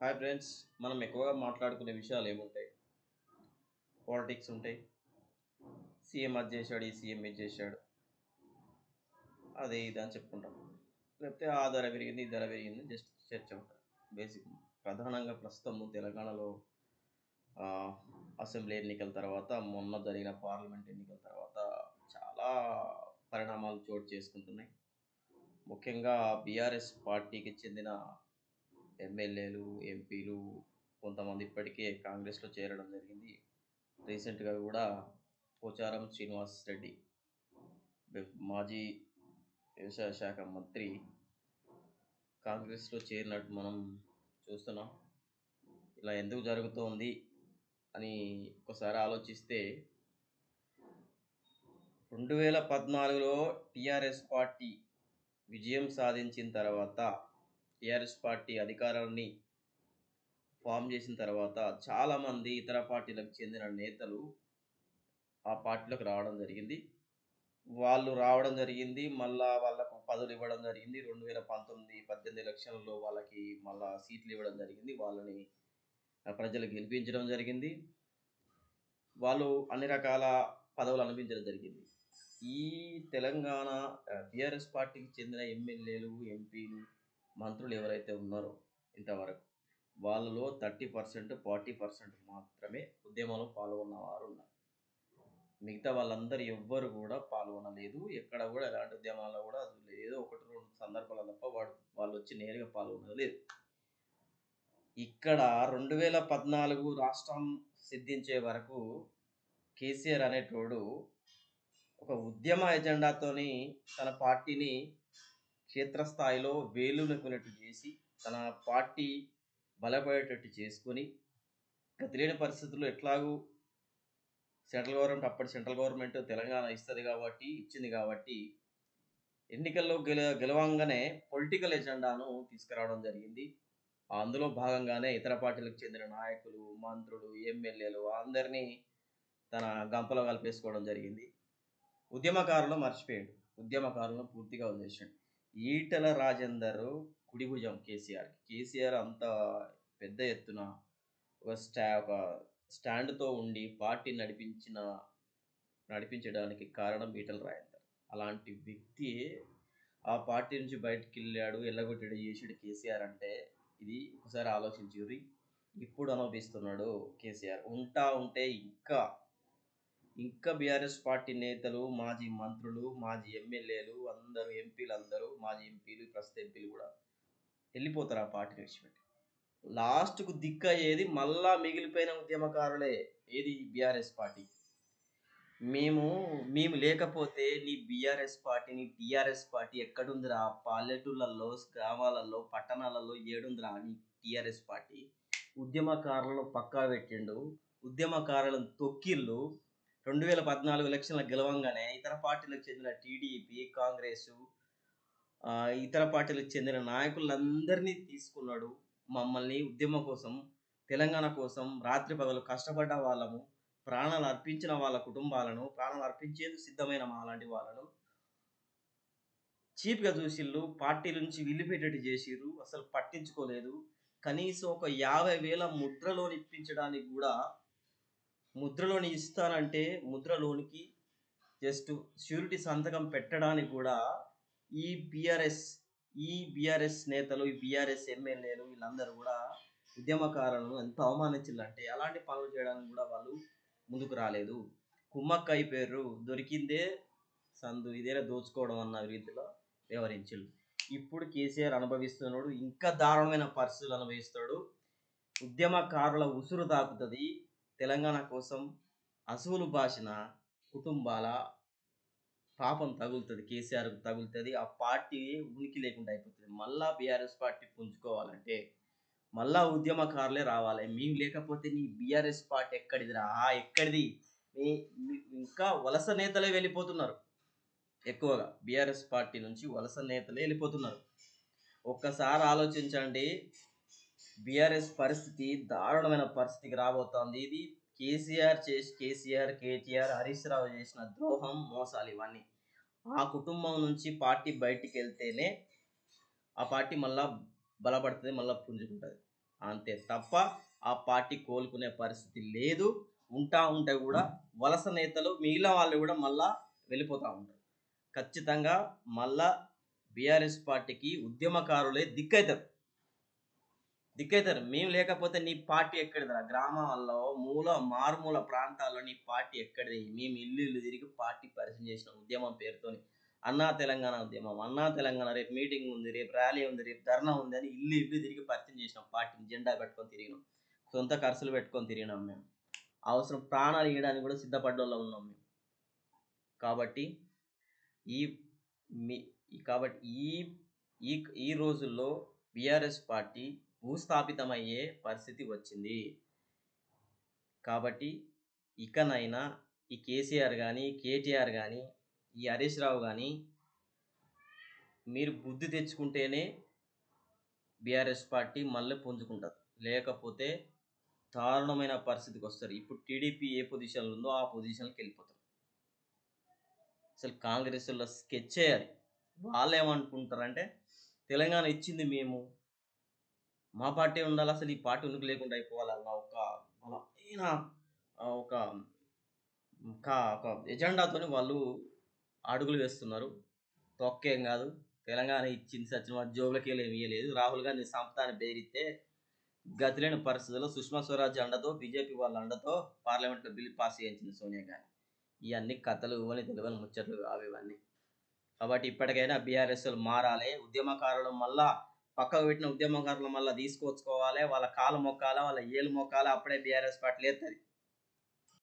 Hi friends మనం ఎక్కువగా మాట్లాడుకునే విషయాలు ఏముంటాయి? పాలిటిక్స్ ఉంటాయి. సీఎం అది చేశాడు ఈ సీఎం ఇది చేశాడు. అదే ఇది అని చెప్పుకుంటాం. లేకపోతే ఆ ధర పెరిగింది ఈ ధర పెరిగింది జస్ట్ చర్చ ఉంటుంది బేసిక్ ప్రధానంగా ప్రస్తుతము తెలంగాణలో అసెంబ్లీ ఎన్నికల తర్వాత మొన్న జరిగిన పార్లమెంట్ ఎన్నికల తర్వాత చాలా పరిణామాలు చోటు చేసుకుంటున్నాయి. ముఖ్యంగా బీఆర్ఎస్ పార్టీకి చెందిన ఎమ్మెల్యేలు ఎంపీలు కొంతమంది ఇప్పటికే కాంగ్రెస్లో చేరడం జరిగింది. రీసెంట్గా కూడా పోచారం శ్రీనివాస్ రెడ్డి మాజీ వ్యవసాయ శాఖ మంత్రి కాంగ్రెస్లో చేరినట్టు మనం చూస్తున్నాం. ఇలా ఎందుకు జరుగుతోంది అని ఒకసారి ఆలోచిస్తే రెండు వేల పద్నాలుగులో టీఆర్ఎస్ పార్టీ విజయం సాధించిన తర్వాత టీఆర్ఎస్ పార్టీ అధికారాన్ని ఫామ్ చేసిన తర్వాత చాలామంది ఇతర పార్టీలకు చెందిన నేతలు ఆ పార్టీలోకి రావడం జరిగింది. వాళ్ళు రావడం జరిగింది. మళ్ళా వాళ్ళకు పదవులు ఇవ్వడం జరిగింది. రెండు వేల పంతొమ్మిది పద్దెనిమిది ఎలక్షన్లలో వాళ్ళకి మళ్ళా సీట్లు ఇవ్వడం జరిగింది. వాళ్ళని ప్రజలు గెలిపించడం జరిగింది. వాళ్ళు అన్ని రకాల పదవులు అనిపించడం జరిగింది. ఈ తెలంగాణ బీఆర్ఎస్ పార్టీకి చెందిన ఎమ్మెల్యేలు ఎంపీలు మంత్రులు ఎవరైతే ఉన్నారో ఇంతవరకు వాళ్ళలో థర్టీ పర్సెంట్ ఫార్టీ పర్సెంట్ మాత్రమే ఉద్యమంలో పాల్గొన్న వారు ఉన్నారు. మిగతా వాళ్ళందరూ ఎవ్వరు కూడా పాల్గొనలేదు. ఎక్కడ కూడా ఎలాంటి ఉద్యమాల్లో కూడా అసలు ఏదో ఒకటి రెండు సందర్భాలు తప్ప వాడు వాళ్ళు వచ్చి నేరుగా పాల్గొనలేదు ఇక్కడ రెండు వేల పద్నాలుగు రాష్ట్రం సిద్ధించే వరకు కేసీఆర్ అనేటోడు ఒక ఉద్యమ ఎజెండాతోని తన పార్టీని క్షేత్రస్థాయిలో వేలునుకునేట్టు చేసి తన పార్టీ బలపడేటట్టు చేసుకొని కదిలేని తెలియని పరిస్థితుల్లో ఎట్లాగూ సెంట్రల్ గవర్నమెంట్ అప్పటి సెంట్రల్ గవర్నమెంట్ తెలంగాణ ఇస్తుంది కాబట్టి ఇచ్చింది కాబట్టి ఎన్నికల్లో గెల గెలవంగానే పొలిటికల్ ఎజెండాను తీసుకురావడం జరిగింది. అందులో భాగంగానే ఇతర పార్టీలకు చెందిన నాయకులు మంత్రులు ఎమ్మెల్యేలు అందరినీ తన గంపలో కలిపేసుకోవడం జరిగింది. ఉద్యమకారులు మర్చిపోయాడు ఉద్యమకారులను పూర్తిగా వదిలేసాడు ఈటల రాజేందర్ కుడిభుజం కేసీఆర్. కేసీఆర్ అంత పెద్ద ఎత్తున ఒక స్టా ఒక స్టాండ్తో ఉండి పార్టీ నడిపించిన నడిపించడానికి కారణం ఈటల రాజేందర్. అలాంటి వ్యక్తి ఆ పార్టీ నుంచి బయటికి వెళ్ళాడు ఎల్లగొట్టాడు చేసాడు కేసీఆర్ అంటే ఇది ఒకసారి ఆలోచించుర్రి. ఇప్పుడు అనుభవిస్తున్నాడు కేసీఆర్. ఉంటా ఉంటే ఇంకా ఇంకా బీఆర్ఎస్ పార్టీ నేతలు మాజీ మంత్రులు మాజీ ఎమ్మెల్యేలు అందరూ ఎంపీలు అందరూ మాజీ ఎంపీలు ప్రస్తుత ఎంపీలు కూడా వెళ్ళిపోతారు ఆ పార్టీ విడిచిపెట్టి. లాస్ట్కు దిక్క ఏది మళ్ళా మిగిలిపోయిన ఉద్యమకారులే ఏది బీఆర్ఎస్ పార్టీ. మేము మేము లేకపోతే నీ బీఆర్ఎస్ పార్టీ నీ టీఆర్ఎస్ పార్టీ ఎక్కడుందిరా? పల్లెటూళ్ళల్లో గ్రామాలలో పట్టణాలలో ఏడుందిరా నీ టీఆర్ఎస్ పార్టీ? ఉద్యమకారులను పక్కా పెట్టిండు ఉద్యమకారులను తొక్కిళ్ళు రెండు వేల పద్నాలుగు ఎలక్షన్ల గెలవంగానే ఇతర పార్టీలకు చెందిన టీడీపీ కాంగ్రెస్ ఇతర పార్టీలకు చెందిన నాయకులందరినీ తీసుకున్నాడు మమ్మల్ని ఉద్యమం కోసం తెలంగాణ కోసం రాత్రి పగలు కష్టపడ్డ వాళ్ళము ప్రాణాలు అర్పించిన వాళ్ళ కుటుంబాలను ప్రాణాలు అర్పించేందుకు సిద్ధమైన మా లాంటి వాళ్ళను చీప్గా చూసిళ్ళు పార్టీ నుంచి విల్లిపెట్టేటి చేసిర్రు అసలు పట్టించుకోలేదు. కనీసం ఒక యాభై వేల ముద్రలోని ఇప్పించడానికి కూడా ముద్రలోని ఇస్తానంటే ముద్రలోనికి జస్ట్ ష్యూరిటీ సంతకం పెట్టడానికి కూడా ఈ బీఆర్ఎస్ ఈ బీఆర్ఎస్ నేతలు ఈ బీఆర్ఎస్ ఎమ్మెల్యేలు వీళ్ళందరూ కూడా ఉద్యమకారులను ఎంత అవమానించాలంటే అలాంటి పనులు చేయడానికి కూడా వాళ్ళు ముందుకు రాలేదు. కుమ్మక్క అయిపోయారు దొరికిందే సందు. ఇదేనా దోచుకోవడం అన్న రీతిలో వ్యవహరించారు ఇప్పుడు కేసీఆర్ అనుభవిస్తున్నాడు ఇంకా దారుణమైన పరిస్థితులు అనుభవిస్తాడు. ఉద్యమకారుల ఉసురు తాకుతుంది. తెలంగాణ కోసం అసువులు బాసిన కుటుంబాల పాపం తగులుతుంది కేసీఆర్కు తగులుతుంది. ఆ పార్టీ ఉనికి లేకుండా అయిపోతుంది. మళ్ళా బీఆర్ఎస్ పార్టీ పుంజుకోవాలంటే మళ్ళా ఉద్యమకారులే రావాలి. మేము లేకపోతే నీ బీఆర్ఎస్ పార్టీ ఎక్కడిదిరా ఆ ఎక్కడిది? మీ ఇంకా వలస నేతలే వెళ్ళిపోతున్నారు. ఎక్కువగా బీఆర్ఎస్ పార్టీ నుంచి వలస నేతలే వెళ్ళిపోతున్నారు. ఒక్కసారి ఆలోచించండి. బీఆర్ఎస్ పరిస్థితి దారుణమైన పరిస్థితికి రాబోతోంది. ఇది కేసీఆర్ చేసి కేసీఆర్ కేటీఆర్ హరీష్ రావు చేసిన ద్రోహం మోసాలు ఇవన్నీ. ఆ కుటుంబం నుంచి పార్టీ బయటికి వెళ్తేనే ఆ పార్టీ మళ్ళా బలపడుతుంది మళ్ళీ పుంజుకుంటుంది. అంతే తప్ప ఆ పార్టీ కోలుకునే పరిస్థితి లేదు. ఉంటా ఉంటే కూడా వలస నేతలు మిగిలిన వాళ్ళు కూడా మళ్ళా వెళ్ళిపోతూ ఉంటారు. ఖచ్చితంగా మళ్ళా బీఆర్ఎస్ పార్టీకి ఉద్యమకారులే దిక్కవుతారు దిక్కైతారు మేము లేకపోతే నీ పార్టీ ఎక్కడిదిరా? గ్రామాల్లో మూల మారుమూల ప్రాంతాల్లో నీ పార్టీ ఎక్కడిది? మేము ఇల్లు ఇల్లు తిరిగి పార్టీ పరిచయం చేసిన ఉద్యమం పేరుతోని. అన్నా తెలంగాణ ఉద్యమం. అన్నా తెలంగాణ రేపు మీటింగ్ ఉంది రేపు ర్యాలీ ఉంది రేపు ధర్నా ఉంది అని ఇల్లు ఇల్లు తిరిగి పరిచయం చేసినాం. పార్టీని జెండా పెట్టుకొని తిరిగినాం. సొంత ఖర్చులు పెట్టుకొని తిరిగినాం మేము. అవసరం ప్రాణాలు ఇవ్వడానికి కూడా సిద్ధపడ్డోళ్ళ ఉన్నాం మేము. కాబట్టి ఈ మీ కాబట్టి ఈ ఈ ఈ రోజుల్లో బీఆర్ఎస్ పార్టీ భూస్థాపితమయ్యే పరిస్థితి వచ్చింది. కాబట్టి ఇకనైనా ఈ కేసీఆర్ కానీ కేటీఆర్ కానీ ఈ హరీష్ రావు కానీ మీరు బుద్ధి తెచ్చుకుంటేనే బీఆర్ఎస్ పార్టీ మళ్ళీ పుంజుకుంటుంది. లేకపోతే దారుణమైన పరిస్థితికి వస్తారు. ఇప్పుడు టీడీపీ ఏ పొజిషన్లో ఉందో ఆ పొజిషన్కి వెళ్ళిపోతారు. అసలు కాంగ్రెస్లో స్కెచ్ చేయాలి. వాళ్ళు ఏమనుకుంటారంటే తెలంగాణ ఇచ్చింది మేము మా పార్టీ ఉండాలి అసలు ఈ పార్టీ ఉనికి లేకుండా అయిపోవాలన్న ఒక బలమైన ఒక ఒక ఎజెండాతోని వాళ్ళు అడుగులు వేస్తున్నారు. తొక్కేం కాదు. తెలంగాణ ఇచ్చింది సచిన జోబులకి ఏమి ఇవ్వలేదు రాహుల్ గాంధీ సంపదాన్ని బెదిరితే గతిలేని పరిస్థితుల్లో సుష్మా స్వరాజ్ అండతో బీజేపీ వాళ్ళ అండతో పార్లమెంట్లో బిల్ పాస్ చేయించింది సోనియా గాంధీ. ఇవన్నీ కథలు ఇవ్వని తెలియని ముచ్చట్లు కావు ఇవన్నీ. కాబట్టి ఇప్పటికైనా బీఆర్ఎస్ మారాలి. ఉద్యమకారులు మళ్ళా పక్కకు పెట్టిన ఉద్యమకారులు మళ్ళీ తీసుకొచ్చుకోవాలి వాళ్ళ కాలు మొక్కాలి వాళ్ళ ఏలు మొక్కాలి అప్పుడే బీఆర్ఎస్ పార్టీ లేస్తుంది